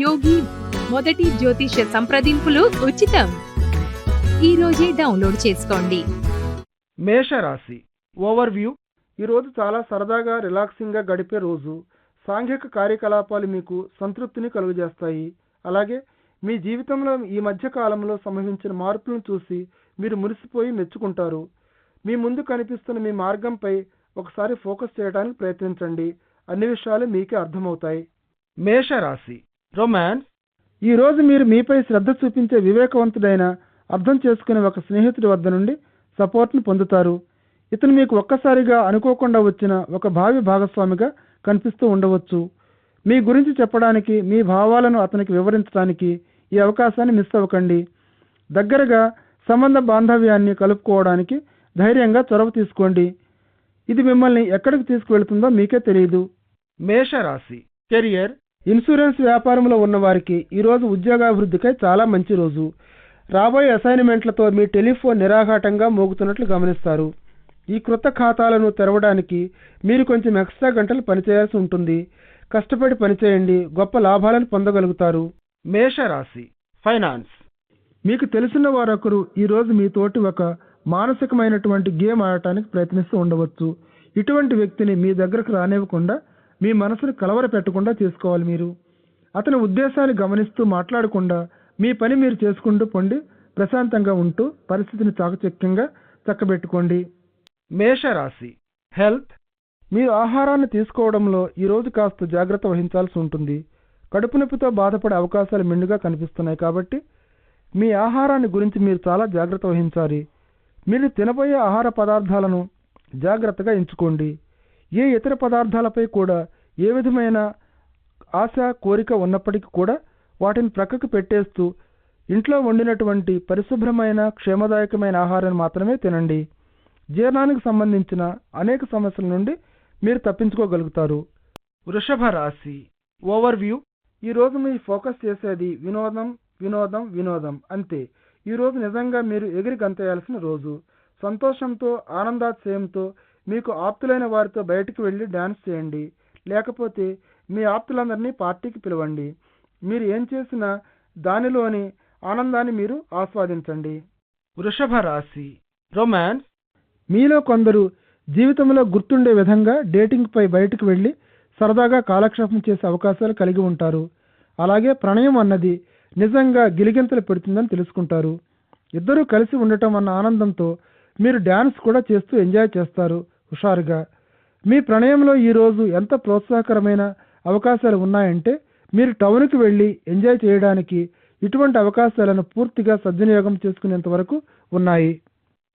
యోగి మొదటి జ్యోతిష సంప్రదింపులు ఉచితం. ఈ రోజే డౌన్లోడ్ చేసుకోండి. మేషరాశి ఓవర్వ్యూ. ఈరోజు చాలా సరదాగా రిలాక్సింగ్గా గడిపే రోజు. సాంఘిక కార్యకలాపాలు మీకు సంతృప్తిని కలుగజేస్తాయి. అలాగే మీ జీవితంలో ఈ మధ్య కాలంలో సంభవించిన మార్పులను చూసి మీరు మురిసిపోయి మెచ్చుకుంటారు. మీ ముందు కనిపిస్తున్న మీ మార్గంపై ఒకసారి ఫోకస్ చేయడానికి ప్రయత్నించండి. అన్ని విషయాలు మీకే అర్థమవుతాయి. మేషరాశి రొమాన్స్ ఈరోజు మీరు మీపై శ్రద్ధ చూపించే వివేకవంతుడైన అర్థం చేసుకునే ఒక స్నేహితుడి వద్ద నుండి సపోర్ట్ను పొందుతారు. ఇతను మీకు ఒక్కసారిగా అనుకోకుండా వచ్చిన ఒక భావి భాగస్వామిగా కనిపిస్తూ ఉండవచ్చు. మీ గురించి చెప్పడానికి మీ భావాలను అతనికి వివరించడానికి ఈ అవకాశాన్ని మిస్ అవ్వకండి. దగ్గరగా సంబంధ బాంధవ్యాన్ని కలుపుకోవడానికి ధైర్యంగా చొరవ తీసుకోండి. ఇది మిమ్మల్ని ఎక్కడికి తీసుకువెళ్తుందో మీకే తెలియదు మేషరాశి. కెరియర్. ఇన్సూరెన్స్ వ్యాపారంలో ఉన్నవారికి ఈరోజు ఉద్యోగాభివృద్ధికై చాలా మంచి రోజు. రాబోయే అసైన్మెంట్లతో మీ టెలిఫోన్ నిరాఘాటంగా మోగుతున్నట్లు గమనిస్తారు. ఈ క్రొత్త ఖాతాలను తెరవడానికి మీరు కొంచెం ఎక్స్ట్రా గంటలు పనిచేయాల్సి ఉంటుంది. కష్టపడి పనిచేయండి. గొప్ప లాభాలను పొందగలుగుతారు. మేషరాశి. ఫైనాన్స్. మీకు తెలిసిన వారొకరు ఈరోజు మీతోటి ఒక మానసికమైనటువంటి గేమ్ ఆడటానికి ప్రయత్నిస్తూ ఉండవచ్చు. ఇటువంటి వ్యక్తిని మీ దగ్గరకు రానివ్వకుండా మీ మనసును కలవర పెట్టకుండా చేసుకోవాలి మీరు. అతని ఉద్దేశాన్ని గమనిస్తూ మాట్లాడకుండా మీ పని మీరు చేసుకుంటూ పొండి ప్రశాంతంగా ఉంటూ పరిస్థితిని చాకచక్యంగా చక్కబెట్టుకోండి. మేషరాశి. హెల్త్. మీరు ఆహారాన్ని తీసుకోవడంలో ఈరోజు కాస్త జాగ్రత్త వహించాల్సి ఉంటుంది. కడుపు నొప్పితో బాధపడే అవకాశాలు మెండుగా కనిపిస్తున్నాయి కాబట్టి మీ ఆహారాన్ని గురించి మీరు చాలా జాగ్రత్త వహించాలి. మీరు తినబోయే ఆహార పదార్థాలను జాగ్రత్తగా ఎంచుకోండి. ఏ ఇతర పదార్థాలపై కూడా ఏ విధమైన ఆశ కోరిక ఉన్నప్పటికీ కూడా వాటిని ప్రక్కకు పెట్టేస్తూ ఇంట్లో వండినటువంటి పరిశుభ్రమైన క్షేమదాయకమైన ఆహారాన్ని మాత్రమే తినండి. జీర్ణానికి సంబంధించిన అనేక సమస్యల నుండి మీరు తప్పించుకోగలుగుతారు. వృషభ రాశి. ఓవర్వ్యూ ఈరోజు మీ ఫోకస్ చేసేది వినోదం వినోదం వినోదం. అంతే. ఈరోజు నిజంగా మీరు ఎగిరి గంతేయాల్సిన రోజు. సంతోషంతో ఆనందాశయంతో మీకు ఆప్తులైన వారితో బయటకు వెళ్ళి డ్యాన్స్ చేయండి. లేకపోతే మీ ఆప్తులందరినీ పార్టీకి పిలవండి. మీరు ఏం చేసినా దానిలోని ఆనందాన్ని మీరు ఆస్వాదించండి. వృషభ రాశి. రొమాన్స్. మీలో కొందరు జీవితంలో గుర్తుండే విధంగా డేటింగ్పై బయటకు వెళ్ళి సరదాగా కాలక్షేపం చేసే అవకాశాలు కలిగి ఉంటారు. అలాగే ప్రణయం అన్నది నిజంగా గిలిగింతలు పెడుతుందని తెలుసుకుంటారు. ఇద్దరూ కలిసి ఉండటం అన్న ఆనందంతో మీరు డ్యాన్స్ కూడా చేస్తూ ఎంజాయ్ చేస్తారు. హుషారుగా మీ ప్రణయంలో ఈరోజు ఎంత ప్రోత్సాహకరమైన అవకాశాలు ఉన్నాయంటే మీరు టౌన్కి వెళ్ళి ఎంజాయ్ చేయడానికి ఇటువంటి అవకాశాలను పూర్తిగా సద్వినియోగం చేసుకునేంత వరకు ఉన్నాయి.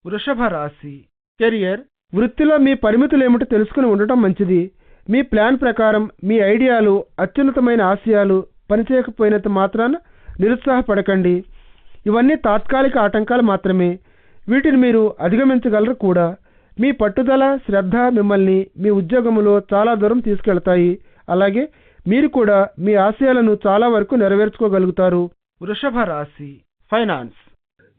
వృషభ రాశి కెరియర్ వృత్తిలో మీ పరిమితులు ఏమిటో తెలుసుకుని ఉండటం మంచిది. మీ ప్లాన్ ప్రకారం మీ ఐడియాలు అత్యున్నతమైన ఆశయాలు పనిచేయకపోయినంత మాత్రాన నిరుత్సాహపడకండి. ఇవన్నీ తాత్కాలిక ఆటంకాలు మాత్రమే. వీటిని మీరు అధిగమించగలరు కూడా. మీ పట్టుదల శ్రద్ధ మిమ్మల్ని మీ ఉద్యోగంలో చాలా దూరం తీసుకెళ్తాయి. అలాగే మీరు కూడా మీ ఆశయాలను చాలా వరకు నెరవేర్చుకోగలుగుతారు. వృషభ రాశి ఫైనాన్స్.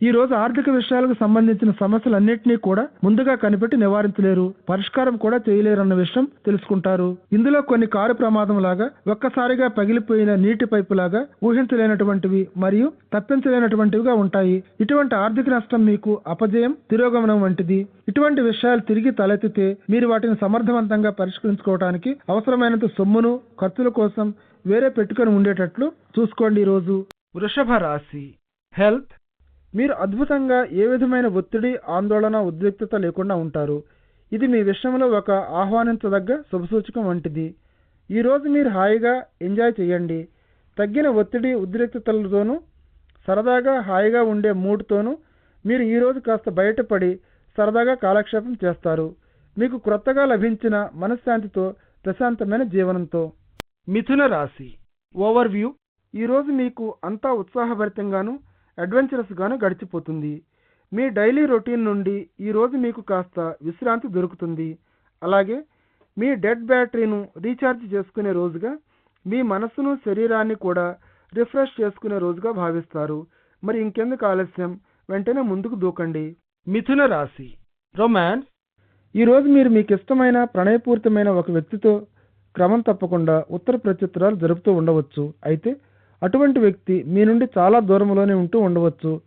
ఈ రోజు ఆర్థిక విషయాలకు సంబంధించిన సమస్యలన్నింటినీ కూడా ముందుగా కనిపెట్టి నివారించలేరు. పరిష్కారం కూడా చేయలేరన్న విషయం తెలుసుకుంటారు. ఇందులో కొన్ని కారు ప్రమాదం లాగా ఒక్కసారిగా పగిలిపోయిన నీటి పైపు లాగా ఊహించలేనటువంటివి మరియు తప్పించలేనటువంటివిగా ఉంటాయి. ఇటువంటి ఆర్థిక నష్టం మీకు అపజయం తిరోగమనం వంటిది. ఇటువంటి విషయాలు తిరిగి తలెత్తితే మీరు వాటిని సమర్థవంతంగా పరిష్కరించుకోవడానికి అవసరమైనంత సొమ్మును ఖర్చుల కోసం వేరే పెట్టుకొని ఉండేటట్లు చూసుకోండి ఈ రోజు వృషభ రాశి హెల్త్ మీరు అద్భుతంగా ఏ విధమైన ఒత్తిడి ఆందోళన ఉద్రిక్తత లేకుండా ఉంటారు. ఇది మీ విషయంలో ఒక ఆహ్వానించదగ్గ శుభసూచకం వంటిది. ఈరోజు మీరు హాయిగా ఎంజాయ్ చేయండి. తగ్గిన ఒత్తిడి ఉద్రిక్తతలతోనూ సరదాగా హాయిగా ఉండే మూడ్తోనూ మీరు ఈరోజు కాస్త బయటపడి సరదాగా కాలక్షేపం చేస్తారు. మీకు క్రొత్తగా లభించిన మనశ్శాంతితో ప్రశాంతమైన జీవనంతో. మిథున రాశి. ఓవర్వ్యూ ఈరోజు మీకు అంతా ఉత్సాహభరితంగాను అడ్వెంచరస్గాను గడిచిపోతుంది. మీ డైలీ రొటీన్ నుండి ఈరోజు మీకు కాస్త విశ్రాంతి దొరుకుతుంది. అలాగే మీ డెడ్ బ్యాటరీను రీఛార్జ్ చేసుకునే రోజుగా మీ మనస్సును శరీరాన్ని కూడా రిఫ్రెష్ చేసుకునే రోజుగా భావిస్తారు. మరి ఇంకెందుకు ఆలస్యం? వెంటనే ముందుకు దూకండి. మిథున రాశి రొమాన్స్ ఈరోజు మీరు మీకు ఇష్టమైన ప్రణయపూరితమైన ఒక వ్యక్తితో క్రమం తప్పకుండా ఉత్తర ప్రత్యుత్తరాలు జరుపుతూ ఉండవచ్చు. అయితే అటువంటి వ్యక్తి మీ నుండి చాలా దూరంలోనే ఉంటూ ఉండవచ్చు.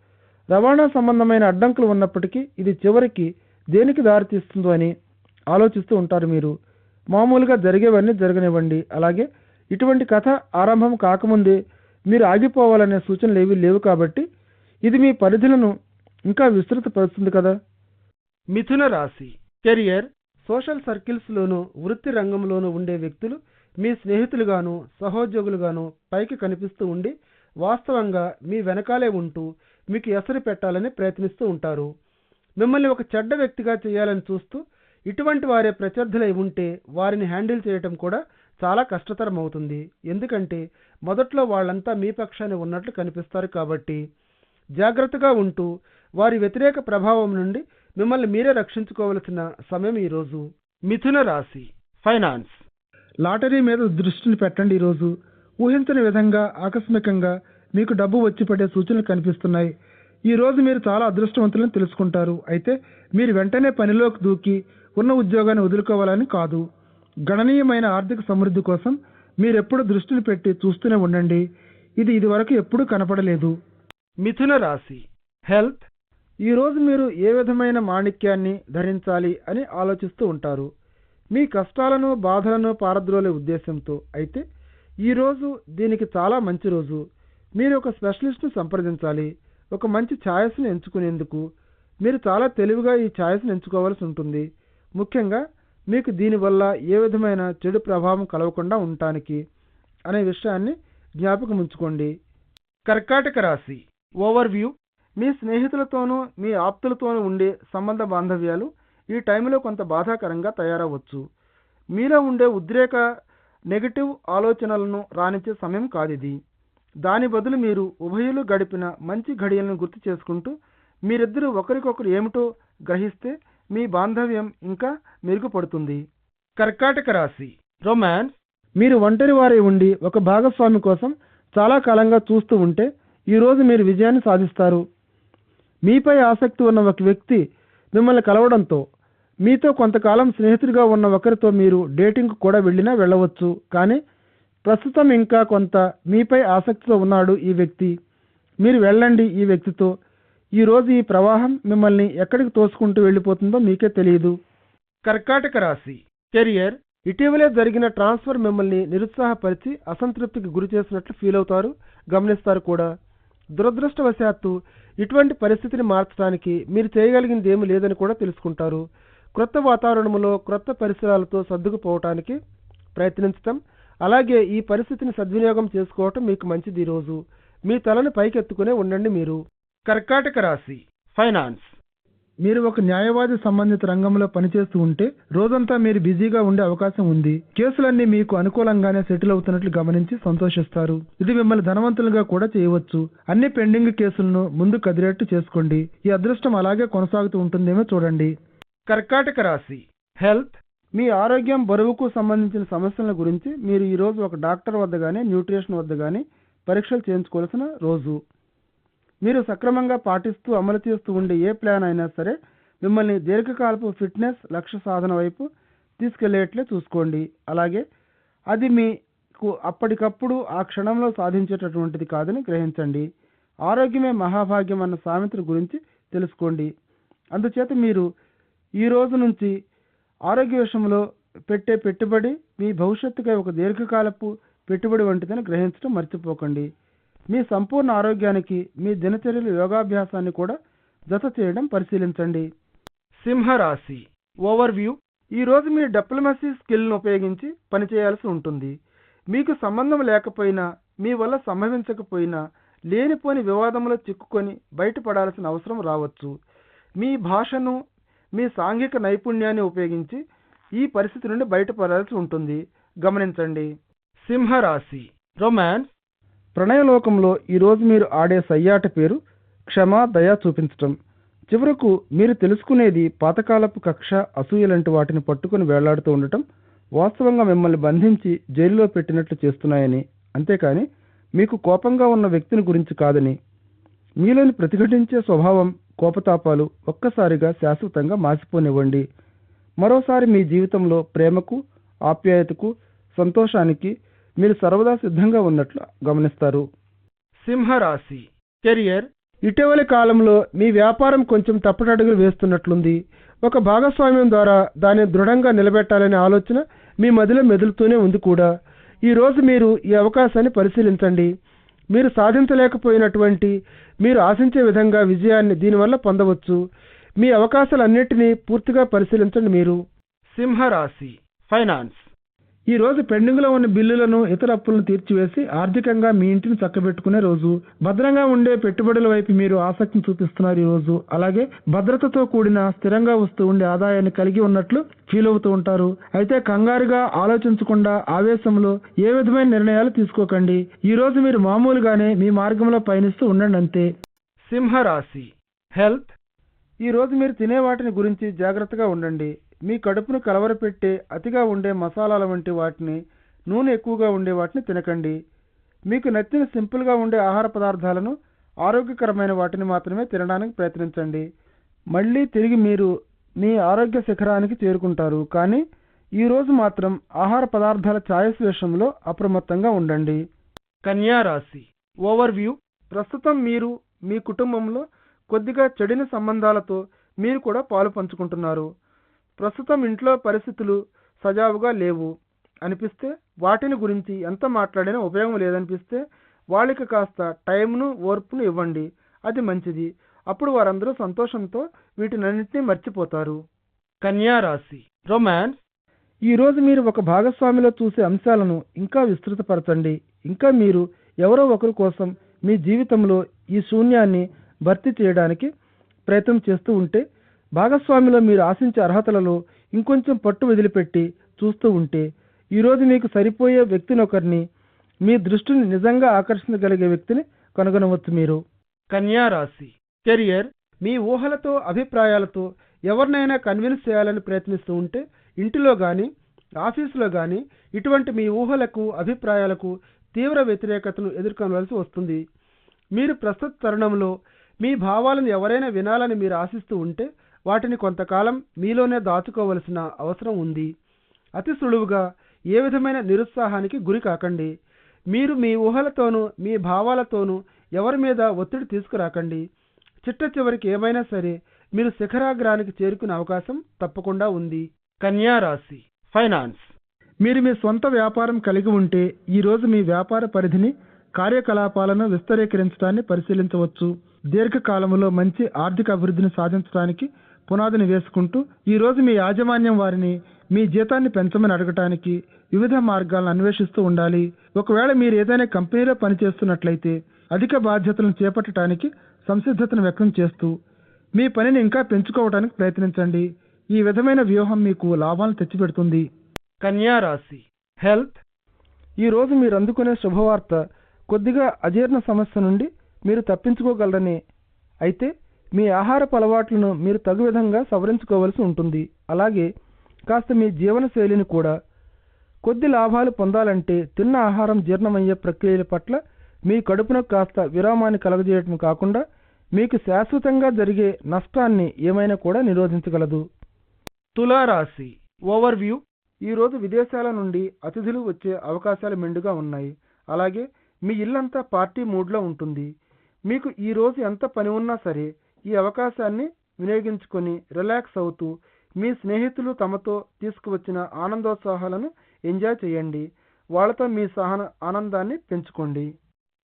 రవాణా సంబంధమైన అడ్డంకులు ఉన్నప్పటికీ ఇది చివరికి దేనికి దారితీస్తుందో అని ఆలోచిస్తూ ఉంటారు మీరు. మామూలుగా జరిగేవన్నీ జరగనివ్వండి. అలాగే ఇటువంటి కథ ఆరంభం కాకముందే మీరు ఆగిపోవాలనే సూచనలు ఏవీ లేవు కాబట్టి ఇది మీ పరిధులను ఇంకా విస్తృతపరుస్తుంది కదా. మిథున రాశి. కెరియర్ సోషల్ సర్కిల్స్లోనూ వృత్తి రంగంలోనూ ఉండే వ్యక్తులు మీ స్నేహితులుగాను సహోద్యోగులుగాను పైకి కనిపిస్తూ ఉండి వాస్తవంగా మీ వెనకాలే ఉంటూ మీకు ఎసరు పెట్టాలని ప్రయత్నిస్తూ ఉంటారు. మిమ్మల్ని ఒక చెడ్డ వ్యక్తిగా చేయాలని చూస్తూ ఇటువంటి వారే ప్రత్యర్థులై ఉంటే వారిని హ్యాండిల్ చేయటం కూడా చాలా కష్టతరం అవుతుంది ఎందుకంటే మొదట్లో వాళ్ళంతా మీ పక్షాన్ని ఉన్నట్లు కనిపిస్తారు కాబట్టి జాగ్రత్తగా ఉంటూ వారి వ్యతిరేక ప్రభావం నుండి మిమ్మల్ని మీరే రక్షించుకోవలసిన సమయం ఈరోజు. మిథున రాశి ఫైనాన్స్. లాటరీ మీద దృష్టిని పెట్టండి ఈరోజు. ఊహించని విధంగా ఆకస్మికంగా మీకు డబ్బు వచ్చి పడే సూచనలు కనిపిస్తున్నాయి. ఈ రోజు మీరు చాలా అదృష్టవంతులని తెలుసుకుంటారు. అయితే మీరు వెంటనే పనిలోకి దూకి ఉన్న ఉద్యోగాన్ని వదులుకోవాలని కాదు. గణనీయమైన ఆర్థిక సమృద్ధి కోసం మీరెప్పుడు దృష్టిని పెట్టి చూస్తూనే ఉండండి. ఇది ఇదివరకు ఎప్పుడూ కనపడలేదు. మిథున రాశి హెల్త్. ఈ రోజు మీరు ఏ విధమైన మాణిక్యాన్ని ధరించాలి అని ఆలోచిస్తూ ఉంటారు. మీ కష్టాలను బాధలను పారద్రోలే ఉద్దేశంతో అయితే ఈ రోజు దీనికి చాలా మంచి రోజు. మీరు ఒక స్పెషలిస్ట్ను సంప్రదించాలి. ఒక మంచి ఛాయస్ను ఎంచుకునేందుకు మీరు చాలా తెలివిగా ఈ ఛాయస్ను ఎంచుకోవాల్సి ఉంటుంది. ముఖ్యంగా మీకు దీనివల్ల ఏ విధమైన చెడు ప్రభావం కలగకుండా ఉండటానికి అనే విషయాన్ని జ్ఞాపకం ఉంచుకోండి. కర్కాటక రాశి. Over view. మీ స్నేహితులతోనూ మీ ఆప్తులతోనూ ఉండే సంబంధ బాంధవ్యాలు ఈ టైంలో కొంత బాధాకరంగా తయారవచ్చు. మీలో ఉండే ఉద్రేక నెగటివ్ ఆలోచనలను రాణించే సమయం కాదిది. దాని బదులు మీరు ఉభయులు గడిపిన మంచి ఘడియలను గుర్తు చేసుకుంటూ మీరిద్దరూ ఒకరికొకరు ఏమిటో గ్రహిస్తే మీ బాంధవ్యం ఇంకా మెరుగుపడుతుంది. కర్కాటక రాశి. రొమాన్స్. మీరు ఒంటరి వారే ఉండి ఒక భాగస్వామి కోసం చాలా కాలంగా చూస్తూ ఉంటే ఈరోజు మీరు విజయాన్ని సాధిస్తారు. మీపై ఆసక్తి ఉన్న ఒక వ్యక్తి మిమ్మల్ని కలవడంతో మీతో కొంతకాలం స్నేహితుడిగా ఉన్న ఒకరితో మీరు డేటింగ్ కూడా వెళ్ళినా వెళ్ళవచ్చు. కానీ ప్రస్తుతం ఇంకా కొంత మీపై ఆసక్తితో ఉన్నాడు ఈ వ్యక్తి. మీరు వెళ్ళండి ఈ వ్యక్తితో. ఈ రోజు ఈ ప్రవాహం మిమ్మల్ని ఎక్కడికి తోసుకుంటూ వెళ్ళిపోతుందో మీకే తెలియదు. కర్కాటక రాశి. కెరియర్. ఇటీవలే జరిగిన ట్రాన్స్ఫర్ మిమ్మల్ని నిరుత్సాహపరిచి అసంతృప్తికి గురి చేసినట్లు ఫీల్ అవుతారు గమనిస్తారు కూడా. దురదృష్టవశాత్తు ఇటువంటి పరిస్థితిని మార్చడానికి మీరు చేయగలిగింది ఏమీ లేదని కూడా తెలుసుకుంటారు. క్రొత్త వాతావరణంలో క్రొత్త పరిసరాలతో సర్దుకుపోవటానికి ప్రయత్నించటం అలాగే ఈ పరిస్థితిని సద్వినియోగం చేసుకోవటం మీకు మంచిది ఈరోజు రోజు. మీ తలను పైకెత్తుకునే ఉండండి మీరు. కర్కాటక రాశి ఫైనాన్స్. మీరు ఒక న్యాయవాది సంబంధిత రంగంలో పనిచేస్తూ ఉంటే రోజంతా మీరు బిజీగా ఉండే అవకాశం ఉంది. కేసులన్నీ మీకు అనుకూలంగానే సెటిల్ అవుతున్నట్లు గమనించి సంతోషిస్తారు. ఇది మిమ్మల్ని ధనవంతులుగా కూడా చేయవచ్చు. అన్ని పెండింగ్ కేసులను ముందు కదిలేట్టు చేసుకోండి. ఈ అదృష్టం అలాగే కొనసాగుతూ ఉంటుందేమో చూడండి. కర్కాటక రాశి. హెల్త్ మీ ఆరోగ్యం బరువుకు సంబంధించిన సమస్యల గురించి మీరు ఈరోజు ఒక డాక్టర్ వద్ద కానీ న్యూట్రిషన్ వద్ద కానీ పరీక్షలు చేయించుకోవాల్సిన రోజు. మీరు సక్రమంగా పాటిస్తూ అమలు చేస్తూ ఉండే ఏ ప్లాన్ అయినా సరే మిమ్మల్ని దీర్ఘకాలపు ఫిట్నెస్ లక్ష్య సాధన వైపు తీసుకెళ్ళేట్లే చూసుకోండి. అలాగే అది మీకు అప్పటికప్పుడు ఆ క్షణంలో సాధించేటటువంటిది కాదని గ్రహించండి. ఆరోగ్యమే మహాభాగ్యం అన్న సామెతల గురించి తెలుసుకోండి. అందుచేత మీరు ఈ రోజు నుంచి ఆరోగ్య విషయంలో పెట్టే పెట్టుబడి మీ భవిష్యత్తుకై ఒక దీర్ఘకాలపు పెట్టుబడి వంటిదని గ్రహించడం మర్చిపోకండి. మీ సంపూర్ణ ఆరోగ్యానికి మీ దినచర్యలు యోగాభ్యాసాన్ని కూడా జత చేయడం పరిశీలించండి. సింహరాశి ఓవర్ వ్యూ ఈ రోజు మీ డిప్లొమసీ స్కిల్ను ఉపయోగించి పనిచేయాల్సి ఉంటుంది. మీకు సంబంధం లేకపోయినా మీ వల్ల సంభవించకపోయినా లేనిపోని వివాదంలో చిక్కుకొని బయటపడాల్సిన అవసరం రావచ్చు. మీ భాషను మీ సాంఘిక నైపుణ్యాన్ని ఉపయోగించి ఈ పరిస్థితి నుండి బయటపడాల్సి ఉంటుంది. గమనించండి. సింహరాశి. రొమాన్స్. ప్రణయలోకంలో ఈరోజు మీరు ఆడే సయ్యాట పేరు క్షమా దయ చూపించటం. చివరకు మీరు తెలుసుకునేది పాతకాలపు కక్ష అసూయ లాంటి వాటిని పట్టుకుని వేలాడుతూ ఉండటం వాస్తవంగా మిమ్మల్ని బంధించి జైల్లో పెట్టినట్లు చేస్తున్నాయని. అంతేకాని మీకు కోపంగా ఉన్న వ్యక్తిని గురించి కాదని. మీలోని ప్రతిఘటించే స్వభావం కోపతాపాలు ఒక్కసారిగా శాశ్వతంగా మాసిపోనివ్వండి. మరోసారి మీ జీవితంలో ప్రేమకు ఆప్యాయతకు సంతోషానికి మీరు సర్వదా సిద్ధంగా ఉన్నట్లు గమనిస్తారు. సింహరాశి. కెరియర్. ఇటీవలి కాలంలో మీ వ్యాపారం కొంచెం తప్పటడుగులు వేస్తున్నట్లుంది. ఒక భాగస్వామ్యం ద్వారా దాన్ని దృఢంగా నిలబెట్టాలనే ఆలోచన మీ మదిలో మెదులుతూనే ఉంది కూడా. ఈ రోజు మీరు ఈ అవకాశాన్ని పరిశీలించండి. మీరు సాధించలేకపోయినటువంటి మీరు ఆశించే విధంగా విజయాన్ని దీనివల్ల పొందవచ్చు. మీ అవకాశాలన్నింటినీ పూర్తిగా పరిశీలించండి మీరు. సింహరాశి. ఫైనాన్స్. ఈ రోజు పెండింగ్లో ఉన్న బిల్లులను ఇతర అప్పులను తీర్చివేసి ఆర్థికంగా మీ ఇంటిని చక్కబెట్టుకునే రోజు భద్రంగా ఉండే పెట్టుబడుల వైపు మీరు ఆసక్తిని చూపిస్తున్నారు ఈ రోజు. అలాగే భద్రతతో కూడిన స్థిరంగా వస్తూ ఉండే ఆదాయాన్ని కలిగి ఉన్నట్లు ఫీల్ అవుతూ ఉంటారు. అయితే కంగారుగా ఆలోచించకుండా ఆవేశంలో ఏ విధమైన నిర్ణయాలు తీసుకోకండి. ఈ రోజు మీరు మామూలుగానే మీ మార్గంలో పయనిస్తూ ఉండండి అంతే. సింహరాశి హెల్త్. ఈ రోజు మీరు తినే వాటిని గురించి జాగ్రత్తగా ఉండండి. మీ కడుపును కలవరపెట్టే అతిగా ఉండే మసాలాల వంటి వాటిని నూనె ఎక్కువగా ఉండే వాటిని తినకండి. మీకు నచ్చిన సింపుల్గా ఉండే ఆహార పదార్థాలను ఆరోగ్యకరమైన వాటిని మాత్రమే తినడానికి ప్రయత్నించండి. మళ్ళీ తిరిగి మీరు మీ ఆరోగ్య శిఖరానికి చేరుకుంటారు. కానీ ఈరోజు మాత్రం ఆహార పదార్థాల ఛాయస్ విషయంలో అప్రమత్తంగా ఉండండి. కన్యా రాశి. ఓవర్ వ్యూ ప్రస్తుతం మీరు మీ కుటుంబంలో కొద్దిగా చెడిన సంబంధాలతో మీరు కూడా పాలు పంచుకుంటున్నారు. ప్రస్తుతం ఇంట్లో పరిస్థితులు సజావుగా లేవు. అనిపిస్తే వాటిని గురించి ఎంత మాట్లాడినా ఉపయోగం లేదనిపిస్తే వాళ్ళకి కాస్త టైంను ఓర్పును ఇవ్వండి. అది మంచిది. అప్పుడు వారందరూ సంతోషంతో వీటినన్నింటినీ మర్చిపోతారు. కన్యా రాశి. రొమాన్స్. ఈ రోజు మీరు ఒక భాగస్వామిలో చూసే అంశాలను ఇంకా విస్తృతపరచండి. ఇంకా మీరు ఎవరో ఒకరి కోసం మీ జీవితంలో ఈ శూన్యాన్ని భర్తీ చేయడానికి ప్రయత్నం చేస్తూ ఉంటే భాగస్వామిలో మీరు ఆశించే అర్హతలలో ఇంకొంచెం పట్టు వదిలిపెట్టి చూస్తూ ఉంటే ఈరోజు మీకు సరిపోయే వ్యక్తిని ఒకరిని మీ దృష్టిని నిజంగా ఆకర్షించగలిగే వ్యక్తిని కనుగొనవచ్చు మీరు. కన్యా రాశి. కెరియర్ మీ ఊహలతో అభిప్రాయాలతో ఎవరినైనా కన్విన్స్ చేయాలని ప్రయత్నిస్తూ ఉంటే ఇంటిలో కానీ ఆఫీసులో కానీ ఇటువంటి మీ ఊహలకు అభిప్రాయాలకు తీవ్ర వ్యతిరేకతను ఎదుర్కొనవలసి వస్తుంది. మీరు ప్రస్తుత తరుణంలో మీ భావాలను ఎవరైనా వినాలని మీరు ఆశిస్తూ ఉంటే వాటిని కొంతకాలం మీలోనే దాచుకోవలసిన అవసరం ఉంది. అతి సులువుగా ఏ విధమైన నిరుత్సాహానికి గురి కాకండి. మీరు మీ ఊహలతోనూ మీ భావాలతోనూ ఎవరి మీద ఒత్తిడి తీసుకురాకండి. చిట్ట చివరికి ఏమైనా సరే మీరు శిఖరాగ్రానికి చేరుకునే అవకాశం తప్పకుండా ఉంది. కన్యా రాశి ఫైనాన్స్. మీరు మీ సొంత వ్యాపారం కలిగి ఉంటే ఈరోజు మీ వ్యాపార పరిధిని కార్యకలాపాలను విస్తరీకరించడాన్ని పరిశీలించవచ్చు. దీర్ఘకాలంలో మంచి ఆర్థిక అభివృద్ధిని సాధించడానికి పునాదిని వేసుకుంటూ ఈరోజు మీ యాజమాన్యం వారిని మీ జీతాన్ని పెంచమని అడగటానికి వివిధ మార్గాలను అన్వేషిస్తూ ఉండాలి. ఒకవేళ మీరు ఏదైనా కంపెనీలో పనిచేస్తున్నట్లయితే అధిక బాధ్యతలను చేపట్టడానికి సంసిద్ధతను వ్యక్తం చేస్తూ మీ పనిని ఇంకా పెంచుకోవడానికి ప్రయత్నించండి. ఈ విధమైన వ్యూహం మీకు లాభాలను తెచ్చిపెడుతుంది. కన్యా రాశి. హెల్త్. ఈరోజు మీరు అందుకునే శుభవార్త కొద్దిగా అజీర్ణ సమస్య నుండి మీరు తప్పించుకోగలరని అయితే మీ ఆహారపు అలవాట్లను మీరు తగు విధంగా సవరించుకోవలసి ఉంటుంది. అలాగే కాస్త మీ జీవనశైలిని కూడా. కొద్ది లాభాలు పొందాలంటే తిన్న ఆహారం జీర్ణమయ్యే ప్రక్రియల పట్ల మీ కడుపున కాస్త విరామాన్ని కలగజేయటం కాకుండా మీకు శాశ్వతంగా జరిగే నష్టాన్ని ఏమైనా కూడా నిరోధించగలదు. తులారాశి ఓవర్ వ్యూ ఈరోజు విదేశాల నుండి అతిథులు వచ్చే అవకాశాలు మెండుగా ఉన్నాయి. అలాగే మీ ఇల్లంతా పార్టీ మూడ్లో ఉంటుంది. మీకు ఈరోజు ఎంత పని ఉన్నా సరే ఈ అవకాశాన్ని వినియోగించుకొని రిలాక్స్ అవుతూ మీ స్నేహితులు తమతో తీసుకువచ్చిన ఆనందోత్సాహాలను ఎంజాయ్ చేయండి. వాళ్ళతో మీ సహన ఆనందాన్ని పెంచుకోండి.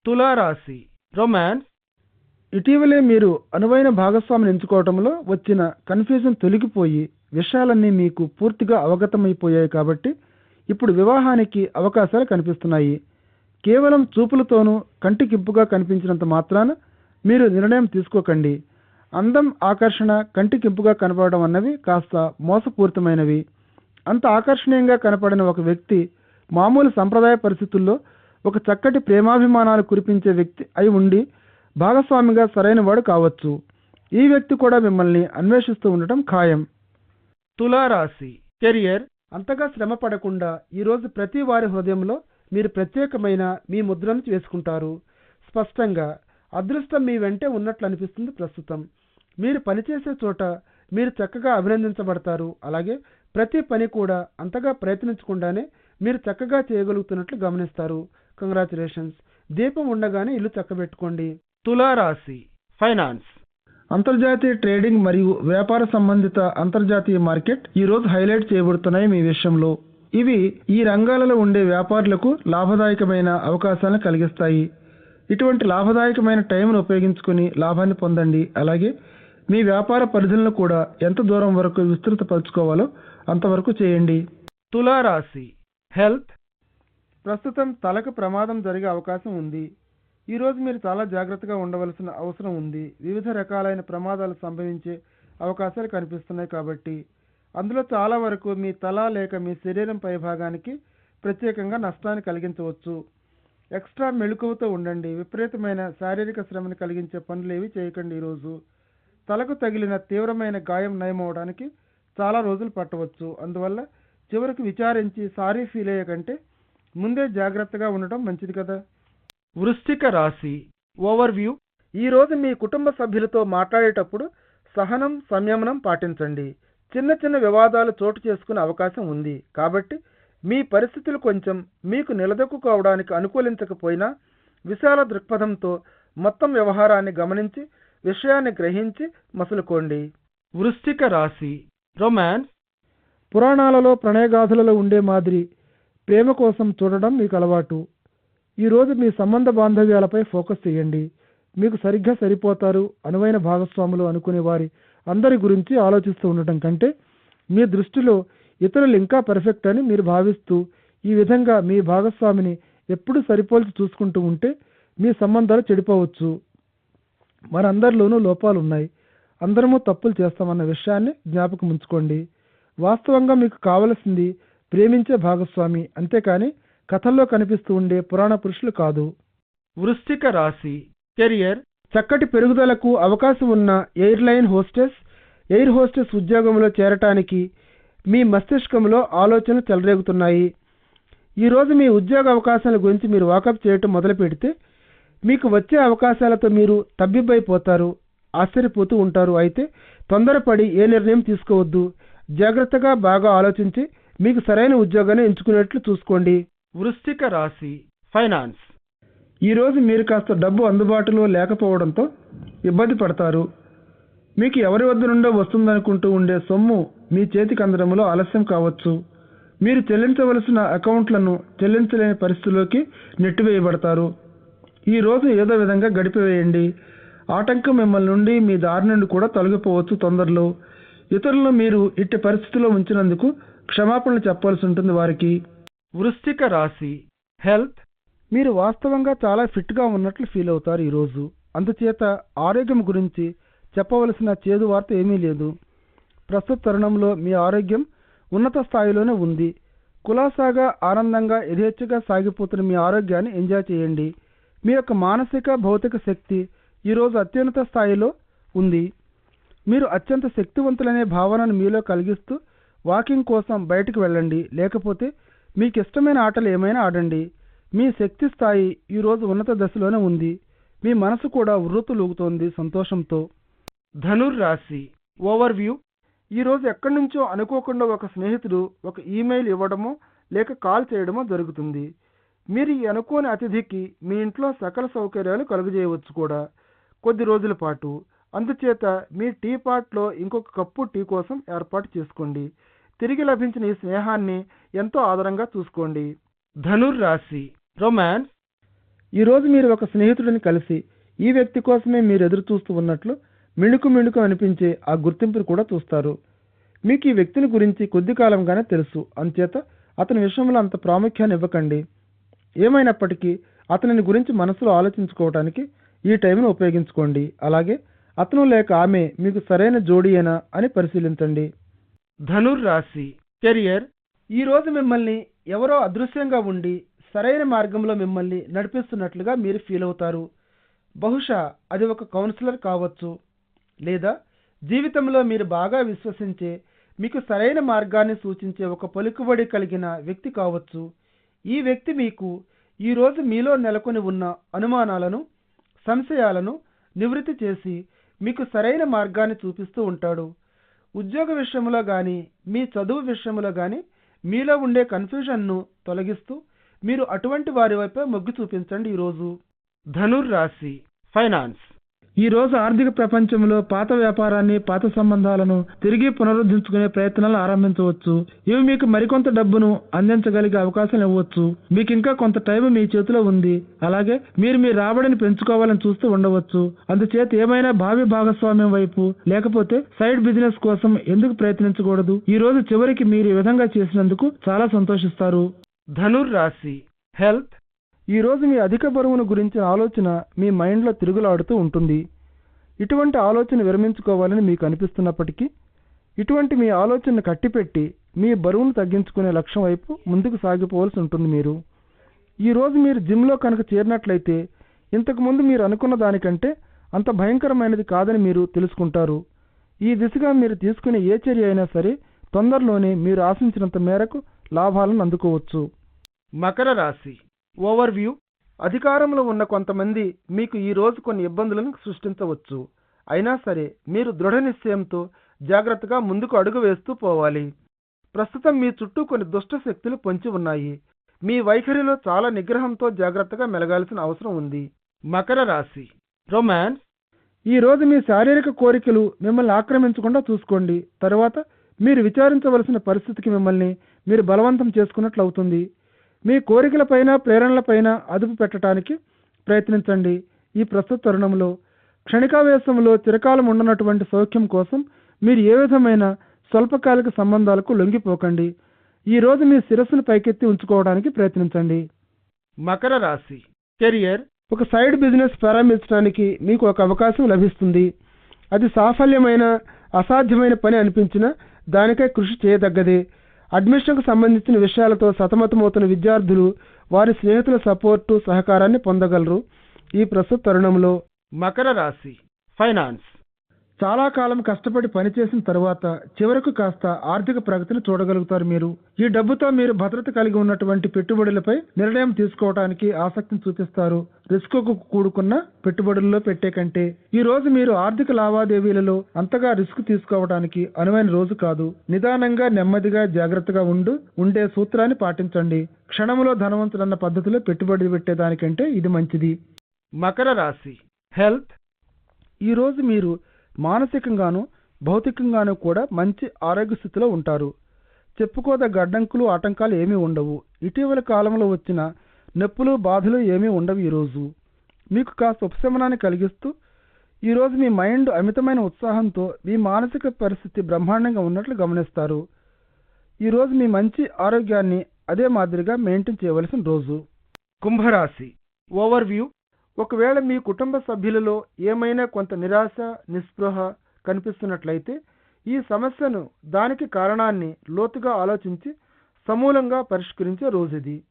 తులారాశి రొమాన్స్ ఇటీవలే మీరు అనువైన భాగస్వామిని ఎంచుకోవటంలో వచ్చిన కన్ఫ్యూజన్ తొలగిపోయి విషయాలన్నీ మీకు పూర్తిగా అవగతమైపోయాయి కాబట్టి ఇప్పుడు వివాహానికి అవకాశాలు కనిపిస్తున్నాయి. కేవలం చూపులతోనూ కంటికింపుగా కనిపించినంత మాత్రాన మీరు నిర్ణయం తీసుకోకండి. అందం ఆకర్షణ కంటికింపుగా కనపడడం అన్నవి కాస్త మోసపూరితమైనవి. అంత ఆకర్షణీయంగా కనపడిన ఒక వ్యక్తి మామూలు సంప్రదాయ పరిస్థితుల్లో ఒక చక్కటి ప్రేమాభిమానాలు కురిపించే వ్యక్తి అయి ఉండి భాగస్వామిగా సరైన వాడు కావచ్చు. ఈ వ్యక్తి కూడా మిమ్మల్ని అన్వేషిస్తూ ఉండటం ఖాయం. తులారాశి కెరియర్ అంతగా శ్రమ పడకుండా ఈరోజు ప్రతి వారి హృదయంలో మీరు ప్రత్యేకమైన మీ ముద్రను వేసుకుంటారు స్పష్టంగా అదృష్టం మీ వెంటే ఉన్నట్లు అనిపిస్తుంది ప్రస్తుతం. మీరు పనిచేసే చోట మీరు చక్కగా అభినందించబడతారు. అలాగే ప్రతి పని కూడా అంతగా ప్రయత్నించకుండానే మీరు చక్కగా చేయగలుగుతున్నట్లు గమనిస్తారు. కంగ్రాచులేషన్స్ దీపం ఉండగానే ఇల్లు చక్కబెట్టుకోండి. తులారాశి. ఫైనాన్స్ అంతర్జాతీయ ట్రేడింగ్ మరియు వ్యాపార సంబంధిత అంతర్జాతీయ మార్కెట్ ఈ రోజు హైలైట్ చేయబడుతున్నాయి మీ విషయంలో. ఇవి ఈ రంగాలలో ఉండే వ్యాపారులకు లాభదాయకమైన అవకాశాలను కలిగిస్తాయి. ఇటువంటి లాభదాయకమైన టైంను ఉపయోగించుకుని లాభాన్ని పొందండి. అలాగే మీ వ్యాపార పరిధులను కూడా ఎంత దూరం వరకు విస్తృతపరచుకోవాలో అంతవరకు చేయండి. తులారాశి. హెల్త్. ప్రస్తుతం తలకు ప్రమాదం జరిగే అవకాశం ఉంది. ఈ రోజు మీరు చాలా జాగ్రత్తగా ఉండవలసిన అవసరం ఉంది. వివిధ రకాలైన ప్రమాదాలు సంభవించే అవకాశాలు కనిపిస్తున్నాయి కాబట్టి అందులో చాలా వరకు మీ తల లేక మీ శరీరం పై భాగానికి ప్రత్యేకంగా నష్టాన్ని కలిగించవచ్చు. ఎక్స్ట్రా మెళుకువతో ఉండండి. విపరీతమైన శారీరక శ్రమను కలిగించే పనులు ఏవి చేయకండి ఈరోజు తలకు తగిలిన తీవ్రమైన గాయం నయమవడానికి చాలా రోజులు పట్టవచ్చు. అందువల్ల చివరికి విచారించి సారీ ఫీల్ అయ్యే కంటే ముందే జాగ్రత్తగా ఉండటం మంచిది కదా. వృశ్చిక రాశి ఓవర్వ్యూ. ఈ రోజు మీ కుటుంబ సభ్యులతో మాట్లాడేటప్పుడు సహనం సంయమనం పాటించండి. చిన్న చిన్న వివాదాలు చోటు చేసుకునే అవకాశం ఉంది. కాబట్టి మీ పరిస్థితులు కొంచెం మీకు నిలదొక్కుకోవడానికి అనుకూలించకపోయినా విశాల దృక్పథంతో మొత్తం వ్యవహారాన్ని గమనించి విషయాన్ని గ్రహించి మసులుకోండి. వృశ్చిక రాశి. రొమాన్స్. పురాణాలలో ప్రణయగాథలలో ఉండే మాదిరి ప్రేమ కోసం చూడడం మీకు అలవాటు. ఈరోజు మీ సంబంధ బాంధవ్యాలపై ఫోకస్ చేయండి. మీకు సరిగ్గా సరిపోతారు అనువైన భాగస్వాములు అనుకునే వారి అందరి గురించి ఆలోచిస్తూ ఉండటం కంటే మీ దృష్టిలో ఇతరులు ఇంకా పర్ఫెక్ట్ అని మీరు భావిస్తూ ఈ విధంగా మీ భాగస్వామిని ఎప్పుడు సరిపోల్చి చూసుకుంటూ ఉంటే మీ సంబంధాలు చెడిపోవచ్చు. మనందరిలోనూ లోపాలు ఉన్నాయి అందరము తప్పులు చేస్తామన్న విషయాన్ని జ్ఞాపకం ఉంచుకోండి. వాస్తవంగా మీకు కావలసింది ప్రేమించే భాగస్వామి. అంతేకాని కథల్లో కనిపిస్తూ ఉండే పురాణ పురుషులు కాదు. వృశ్చిక రాశి. కెరియర్. చక్కటి పెరుగుదలకు అవకాశం ఉన్న ఎయిర్లైన్ హోస్టెస్. ఎయిర్ హోస్టెస్ ఉద్యోగంలో చేరటానికి మీ మస్తిష్కంలో ఆలోచనలు చెలరేగుతున్నాయి. ఈరోజు మీ ఉద్యోగ అవకాశాల గురించి మీరు వాకప్ చేయటం మొదలు పెడితే మీకు వచ్చే అవకాశాలతో మీరు తబ్బిబ్బైపోతారు ఆశ్చర్యపోతూ ఉంటారు. అయితే తొందరపడి ఏ నిర్ణయం తీసుకోవద్దు. జాగ్రత్తగా బాగా ఆలోచించి మీకు సరైన ఉద్యోగాన్ని ఎంచుకునేట్లు చూసుకోండి. వృశ్చిక రాశి ఫైనాన్స్. ఈరోజు మీరు కాస్త డబ్బు అందుబాటులో లేకపోవడంతో ఇబ్బంది పడతారు. మీకు ఎవరి వద్ద నుండో వస్తుందనుకుంటూ ఉండే సొమ్ము మీ చేతికి అందడంలో ఆలస్యం కావచ్చు. మీరు చెల్లించవలసిన అకౌంట్లను చెల్లించలేని పరిస్థితిలోకి నెట్టివేయబడతారు. ఈ రోజు ఏదో విధంగా గడిపివేయండి. ఆటంకం మిమ్మల్ని నుండి మీ దారి నుండి కూడా తొలగిపోవచ్చు తొందరలో. ఇతరులను మీరు ఇట్టి పరిస్థితిలో ఉంచినందుకు క్షమాపణలు చెప్పాల్సి ఉంటుంది వారికి. వృశ్చిక రాశి. హెల్త్. మీరు వాస్తవంగా చాలా ఫిట్గా ఉన్నట్లు ఫీల్ అవుతారు ఈరోజు. అందుచేత ఆరోగ్యం గురించి చెప్పవలసిన చేదు వార్త ఏమీ లేదు. ప్రస్తుత తరుణంలో మీ ఆరోగ్యం ఉన్నత స్థాయిలోనే ఉంది. కులాసాగా ఆనందంగా యథేచ్ఛగా సాగిపోతున్న మీ ఆరోగ్యాన్ని ఎంజాయ్ చేయండి. మీ యొక్క మానసిక భౌతిక శక్తి ఈరోజు అత్యున్నత స్థాయిలో ఉంది. మీరు అత్యంత శక్తివంతులనే భావనను మీలో కలిగిస్తూ వాకింగ్ కోసం బయటకు వెళ్ళండి. లేకపోతే మీకు ఇష్టమైన ఆటలు ఏమైనా ఆడండి. మీ శక్తి స్థాయి ఈరోజు ఉన్నత దశలోనే ఉంది. మీ మనసు కూడా ఉర్రూతులూగుతోంది సంతోషంతో. ధనుర్ రాశి ఓవర్వ్యూ. ఈరోజు ఎక్కడి నుంచో అనుకోకుండా ఒక స్నేహితుడు ఒక ఈమెయిల్ ఇవ్వడమో లేక కాల్ చేయడమో జరుగుతుంది. మీరు ఈ అనుకోని అతిథికి మీ ఇంట్లో సకల సౌకర్యాలు కలుగజేయవచ్చు కూడా. కొద్ది రోజుల పాటు. అందుచేత మీ టీ పాట్లో ఇంకొక కప్పు టీ కోసం ఏర్పాటు చేసుకోండి. తిరిగి లభించిన ఈ స్నేహాన్ని ఎంతో ఆదరంగా చూసుకోండి. ధనుర్ రాశి. రొమాన్స్. ఈరోజు మీరు ఒక స్నేహితుడిని కలిసి ఈ వ్యక్తి కోసమే మీరు ఎదురు చూస్తూ ఉన్నట్లు మిణుకు మిణుకు అనిపించే ఆ గుర్తింపును కూడా చూస్తారు. మీకు ఈ వ్యక్తిని గురించి కొద్ది కాలంగానే తెలుసు. అంచేత అతని విషయంలో అంత ప్రాముఖ్యాన్ని ఇవ్వకండి. ఏమైనప్పటికీ అతనిని గురించి మనసులో ఆలోచించుకోవటానికి ఈ టైంను ఉపయోగించుకోండి. అలాగే అతను లేక ఆమె మీకు సరైన జోడీయేనా అని పరిశీలించండి. ధనుర్ రాశి. కెరియర్. ఈ రోజు మిమ్మల్ని ఎవరో అదృశ్యంగా ఉండి సరైన మార్గంలో మిమ్మల్ని నడిపిస్తున్నట్లుగా మీరు ఫీల్ అవుతారు. బహుశా అది ఒక కౌన్సిలర్ కావచ్చు. లేదా జీవితంలో మీరు బాగా విశ్వసించే మీకు సరైన మార్గాన్ని సూచించే ఒక పలుకుబడి కలిగిన వ్యక్తి కావచ్చు. ఈ వ్యక్తి మీకు ఈరోజు మీలో నెలకొని ఉన్న అనుమానాలను సంశయాలను నివృత్తి చేసి మీకు సరైన మార్గాన్ని చూపిస్తూ ఉంటాడు. ఉద్యోగ విషయంలో కానీ మీ చదువు విషయంలో కానీ మీలో ఉండే కన్ఫ్యూజన్ను తొలగిస్తూ మీరు అటువంటి వారి వైపే మొగ్గు చూపించండి ఈరోజు. ధనుర్ రాశి ఫైనాన్స్. ఈ రోజు ఆర్థిక ప్రపంచంలో పాత వ్యాపారాన్ని పాత సంబంధాలను తిరిగి పునరుద్ధరించుకునే ప్రయత్నాలు ఆరంభించవచ్చు. ఇవి మీకు మరికొంత డబ్బును అందించగలిగే అవకాశం ఇవ్వచ్చు. మీకు ఇంకా కొంత టైం మీ చేతిలో ఉంది. అలాగే మీరు మీ రాబడిని పెంచుకోవాలని చూస్తూ ఉండవచ్చు. అందుచేత ఏమైనా భావి భాగస్వామ్యం వైపు లేకపోతే సైడ్ బిజినెస్ కోసం ఎందుకు ప్రయత్నించకూడదు? ఈ రోజు చివరికి మీరు ఈ విధంగా చేసినందుకు చాలా సంతోషిస్తారు. ధనుర్ రాశి హెల్త్ ఈ రోజు మీ అధిక బరువును గురించిన ఆలోచన మీ మైండ్లో తిరుగులాడుతూ ఉంటుంది. ఇటువంటి ఆలోచన విరమించుకోవాలని మీకు అనిపిస్తున్నప్పటికీ ఇటువంటి మీ ఆలోచనను కట్టిపెట్టి మీ బరువును తగ్గించుకునే లక్ష్యం వైపు ముందుకు సాగిపోవాల్సి ఉంటుంది మీరు. ఈ రోజు మీరు జిమ్లో కనుక చేరినట్లయితే ఇంతకుముందు మీరు అనుకున్న దానికంటే అంత భయంకరమైనది కాదని మీరు తెలుసుకుంటారు. ఈ దిశగా మీరు తీసుకునే ఏ చర్య అయినా సరే తొందరలోనే మీరు ఆశించినంత మేరకు లాభాలను అందుకోవచ్చు. మకర రాశి ఓవర్ వ్యూ అధికారంలో ఉన్న కొంతమంది మీకు ఈరోజు కొన్ని ఇబ్బందులను సృష్టించవచ్చు. అయినా సరే మీరు దృఢ నిశ్చయంతో జాగ్రత్తగా ముందుకు అడుగు వేస్తూ పోవాలి. ప్రస్తుతం మీ చుట్టూ కొన్ని దుష్ట శక్తులు పొంచి ఉన్నాయి. మీ వైఖరిలో చాలా నిగ్రహంతో జాగ్రత్తగా మెలగాల్సిన అవసరం ఉంది. మకర రాశి. రొమాన్స్. ఈరోజు మీ శారీరక కోరికలు మిమ్మల్ని ఆక్రమించకుండా చూసుకోండి. తరువాత మీరు విచారించవలసిన పరిస్థితికి మిమ్మల్ని మీరు బలవంతం చేసుకున్నట్లు అవుతుంది మీ కోరికలపైన ప్రేరణలపైన అదుపు పెట్టడానికి ప్రయత్నించండి. ఈ ప్రస్తుత తరుణంలో క్షణికావేశంలో చిరకాలం ఉండనటువంటి సౌఖ్యం కోసం మీరు ఏ విధమైన స్వల్పకాలిక సంబంధాలకు లొంగిపోకండి. ఈ రోజు మీ శిరస్సును పైకెత్తి ఉంచుకోవడానికి ప్రయత్నించండి. మకర రాశి. కెరియర్ ఒక సైడ్ బిజినెస్ ప్రారంభించడానికి మీకు ఒక అవకాశం లభిస్తుంది. అది సాఫల్యమైన అసాధ్యమైన పని అనిపించినా దానికై కృషి చేయదగ్గదే. అడ్మిషన్కు సంబంధించిన విషయాలతో సతమతమవుతున్న విద్యార్థులు వారి స్నేహితుల సపోర్టు సహకారాన్ని పొందగలరు. ఈ ప్రస్తుత తరుణంలో మకర రాశి ఫైనాన్స్. చాలా కాలం కష్టపడి పనిచేసిన తర్వాత చివరకు కాస్త ఆర్థిక ప్రగతిని చూడగలుగుతారు మీరు. ఈ డబ్బుతో మీరు భద్రత కలిగి ఉన్నటువంటి పెట్టుబడులపై నిర్ణయం తీసుకోవడానికి ఆసక్తిని చూపిస్తారు. రిస్క్ కూడుకున్న పెట్టుబడుల్లో పెట్టే కంటే ఈ రోజు మీరు ఆర్థిక లావాదేవీలలో అంతగా రిస్క్ తీసుకోవడానికి అనువైన రోజు కాదు. నిదానంగా నెమ్మదిగా జాగ్రత్తగా ఉండు ఉండే సూత్రాన్ని పాటించండి. క్షణంలో ధనవంతులన్న పద్ధతిలో పెట్టుబడి పెట్టేదానికంటే ఇది మంచిది. మకర రాశి. హెల్త్. ఈ రోజు మీరు మానసికంగాను భౌతికంగాను కూడా మంచి ఆరోగ్య స్థితిలో ఉంటారు. చెప్పుకోదగ్గ అడ్డంకులు ఆటంకాలు ఏమీ ఉండవు. ఇటీవల కాలంలో వచ్చిన నొప్పులు బాధలు ఏమీ ఉండవు ఈరోజు మీకు కాస్త ఉపశమనాన్ని కలిగిస్తూ ఈరోజు మీ మైండ్ అమితమైన ఉత్సాహంతో మీ మానసిక పరిస్థితి బ్రహ్మాండంగా ఉన్నట్లు గమనిస్తారు. ఈరోజు మీ మంచి ఆరోగ్యాన్ని అదే మాదిరిగా మెయింటైన్ చేయవలసిన రోజు. కుంభరాశి. ఓవర్ వ్యూ ఒకవేళ మీ కుటుంబ సభ్యులలో ఏమైనా కొంత నిరాశ నిస్పృహ కనిపిస్తున్నట్లయితే ఈ సమస్యను దానికి కారణాన్ని లోతుగా ఆలోచించి సమూలంగా పరిష్కరించే రోజుది.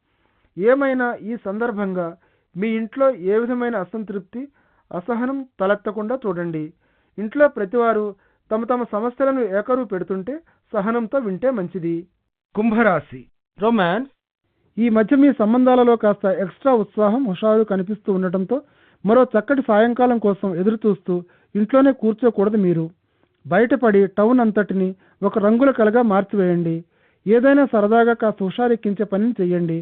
ఏమైనా ఈ సందర్భంగా మీ ఇంట్లో ఏ విధమైన అసంతృప్తి అసహనం తలెత్తకుండా చూడండి. ఇంట్లో ప్రతివారు తమ తమ సమస్యలను ఏకరువు పెడుతుంటే సహనంతో వింటే మంచిది. కుంభరాశి. రొమాన్స్ ఈ మధ్య మీ సంబంధాలలో కాస్త ఎక్స్ట్రా ఉత్సాహం హుషారు కనిపిస్తూ ఉండటంతో మరో చక్కటి సాయంకాలం కోసం ఎదురు చూస్తూ ఇంట్లోనే కూర్చోకూడదు మీరు. బయటపడి టౌన్ అంతటిని ఒక రంగుల కలగా మార్చివేయండి. ఏదైనా సరదాగా కాస్త హుషారెక్కించే పనిని చేయండి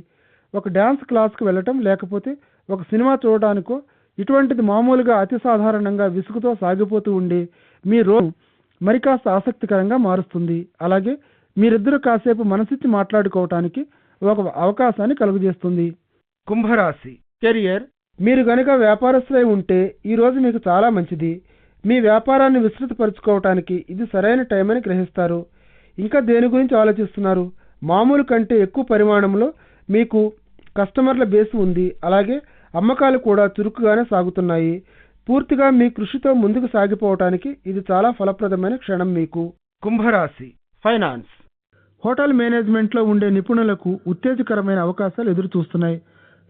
ఒక డ్యాన్స్ క్లాస్కి వెళ్ళటం లేకపోతే ఒక సినిమా చూడడానికో ఇటువంటిది మామూలుగా అతి సాధారణంగా విసుగుతో సాగిపోతూ ఉండి మీ రోజు మరి కాస్త ఆసక్తికరంగా మారుస్తుంది. అలాగే మీరిద్దరూ కాసేపు మనసిచ్చి మాట్లాడుకోవటానికి ఒక అవకాశాన్ని కలుగజేస్తుంది. కుంభరాశి. కెరియర్ మీరు గనుక వ్యాపారస్తులై ఉంటే ఈ రోజు మీకు చాలా మంచిది. మీ వ్యాపారాన్ని విస్తృతపరచుకోవటానికి ఇది సరైన టైం అని గ్రహిస్తారు. ఇంకా దేని గురించి ఆలోచిస్తున్నారు? మామూలు కంటే ఎక్కువ పరిమాణంలో మీకు కస్టమర్ల బేస్ ఉంది. అలాగే అమ్మకాలు కూడా చురుకుగానే సాగుతున్నాయి. పూర్తిగా మీ కృషితో ముందుకు సాగిపోవటానికి ఇది చాలా ఫలప్రదమైన క్షణం మీకు. కుంభరాశి. ఫైనాన్స్. హోటల్ మేనేజ్మెంట్లో ఉండే నిపుణులకు ఉత్తేజకరమైన అవకాశాలు ఎదురు చూస్తున్నాయి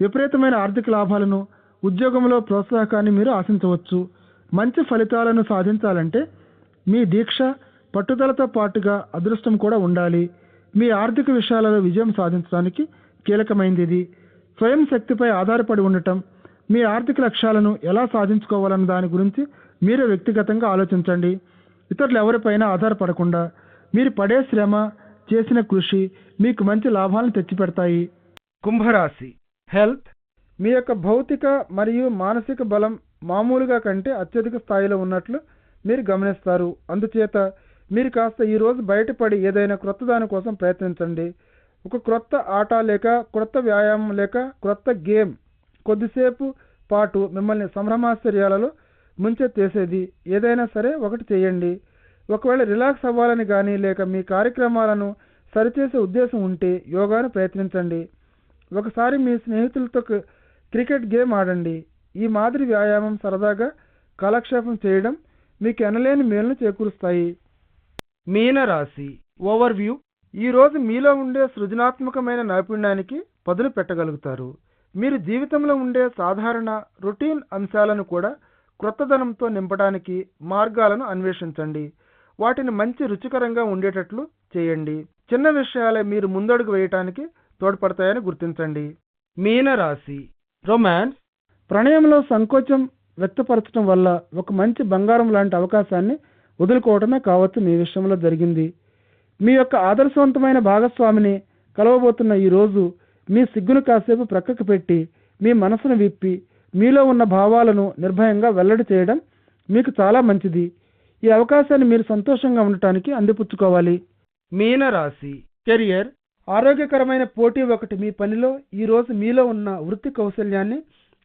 విపరీతమైన ఆర్థిక లాభాలను ఉద్యోగంలో ప్రోత్సాహకాన్ని మీరు ఆశించవచ్చు. మంచి ఫలితాలను సాధించాలంటే మీ దీక్ష పట్టుదలతో పాటుగా అదృష్టం కూడా ఉండాలి. మీ ఆర్థిక విషయాలలో విజయం సాధించడానికి కీలకమైంది ఇది. స్వయం శక్తిపై ఆధారపడి ఉండటం మీ ఆర్థిక లక్ష్యాలను ఎలా సాధించుకోవాలన్న దాని గురించి మీరే వ్యక్తిగతంగా ఆలోచించండి. ఇతరులు ఎవరిపైనా ఆధారపడకుండా మీరు పడే శ్రమ చేసిన కృషి మీకు మంచి లాభాలను తెచ్చిపెడతాయి. కుంభరాశి. హెల్త్. మీ యొక్క భౌతిక మరియు మానసిక బలం మామూలుగా కంటే అత్యధిక స్థాయిలో ఉన్నట్లు మీరు గమనిస్తారు. అందుచేత మీరు కాస్త ఈరోజు బయటపడి ఏదైనా క్రొత్త దాని కోసం ప్రయత్నించండి. ఒక క్రొత్త ఆట లేక క్రొత్త వ్యాయామం లేక క్రొత్త గేమ్ కొద్దిసేపు పాటు మిమ్మల్ని సంభ్రమాశ్చర్యాలలో ముంచెత్తేసేది. ఏదైనా సరే ఒకటి చేయండి. ఒకవేళ రిలాక్స్ అవ్వాలని కానీ లేక మీ కార్యక్రమాలను సరిచేసే ఉద్దేశం ఉంటే యోగాను ప్రయత్నించండి. ఒకసారి మీ స్నేహితులతో క్రికెట్ గేమ్ ఆడండి. ఈ మాదిరి వ్యాయామం సరదాగా కాలక్షేపం చేయడం మీకు ఎనలేని మేలును చేకూరుస్తాయి. మీనరాశి ఓవర్వ్యూ. ఈరోజు మీలో ఉండే సృజనాత్మకమైన నైపుణ్యానికి పదులు పెట్టగలుగుతారు. మీరు జీవితంలో ఉండే సాధారణ రొటీన్ అంశాలను కూడా క్రొత్తదనంతో నింపడానికి మార్గాలను అన్వేషించండి. వాటిని మంచి రుచికరంగా ఉండేటట్లు చేయండి. చిన్న విషయాలే మీరు ముందడుగు వేయటానికి తోడ్పడతాయని గుర్తించండి. మీనరాశి. రొమాన్స్. ప్రణయంలో సంకోచం వ్యక్తపరచడం వల్ల ఒక మంచి బంగారం లాంటి అవకాశాన్ని వదులుకోవటమే కావచ్చు మీ విషయంలో జరిగింది. మీ యొక్క ఆదర్శవంతమైన భాగస్వామిని కలవబోతున్న ఈ రోజు మీ సిగ్గును కాసేపు ప్రక్కకు పెట్టి మీ మనసును విప్పి మీలో ఉన్న భావాలను నిర్భయంగా వెల్లడి చేయడం మీకు చాలా మంచిది. ఈ అవకాశాన్ని మీరు సంతోషంగా ఉండటానికి అందిపుచ్చుకోవాలి. మీనరాశి. కెరియర్. ఆరోగ్యకరమైన పోటీ ఒకటి మీ పనిలో ఈ రోజు మీలో ఉన్న వృత్తి కౌశల్యాన్ని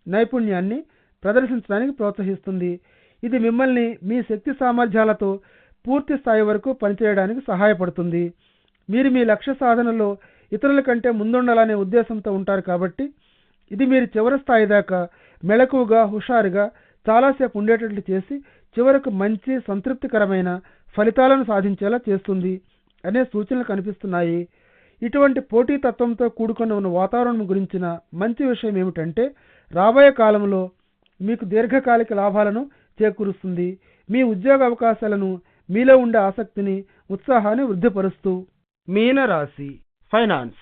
నైపుణ్యాన్ని ప్రదర్శించడానికి ప్రోత్సహిస్తుంది. ఇది మిమ్మల్ని మీ శక్తి సామర్థ్యాలతో పూర్తి స్థాయి వరకు పనిచేయడానికి సహాయపడుతుంది. మీరు మీ లక్ష్య సాధనలో ఇతరుల కంటే ముందుండాలనే ఉద్దేశంతో ఉంటారు కాబట్టి ఇది మీరు చివరి స్థాయి దాకా మెళకువగా హుషారుగా చాలాసేపు ఉండేటట్లు చేసి చివరకు మంచి సంతృప్తికరమైన ఫలితాలను సాధించేలా చేస్తుంది అనే సూచనలు కనిపిస్తున్నాయి. ఇటువంటి పోటీతత్వంతో కూడుకొని ఉన్న వాతావరణం గురించిన మంచి విషయం ఏమిటంటే రాబోయే కాలంలో మీకు దీర్ఘకాలిక లాభాలను చేకూరుస్తుంది. మీ ఉద్యోగ అవకాశాలను మీలో ఉండే ఆసక్తిని ఉత్సాహాన్ని వృద్ధిపరుస్తూ. మీనరాశి ఫైనాన్స్.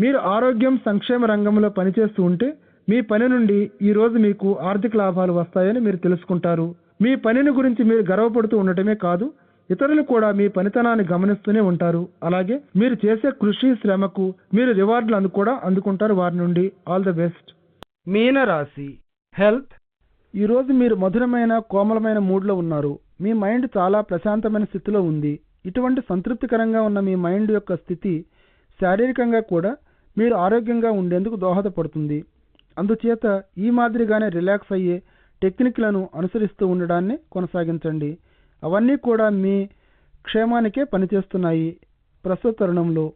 మీరు ఆరోగ్యం సంక్షేమ రంగంలో పనిచేస్తూ ఉంటే మీ పని నుండి ఈ రోజు మీకు ఆర్థిక లాభాలు వస్తాయని మీరు తెలుసుకుంటారు. మీ పనిని గురించి మీరు గర్వపడుతూ ఉండటమే కాదు ఇతరులు కూడా మీ పనితనాన్ని గమనిస్తూనే ఉంటారు. అలాగే మీరు చేసే కృషి శ్రమకు మీరు రివార్డులు అందు కూడా అందుకుంటారు వారి నుండి. All the best. మీనరాశి హెల్త్. ఈరోజు మీరు మధురమైన కోమలమైన మూడ్లో ఉన్నారు. మీ మైండ్ చాలా ప్రశాంతమైన స్థితిలో ఉంది. ఇటువంటి సంతృప్తికరంగా ఉన్న మీ మైండ్ యొక్క స్థితి శారీరకంగా కూడా మీరు ఆరోగ్యంగా ఉండేందుకు దోహదపడుతుంది. అందుచేత ఈ మాదిరిగానే రిలాక్స్ అయ్యే టెక్నిక్లను అనుసరిస్తూ ఉండడాన్ని కొనసాగించండి. అవన్నీ కూడా మీ క్షేమానికే పనిచేస్తున్నాయి. ప్రస్తుత తరుణంలో.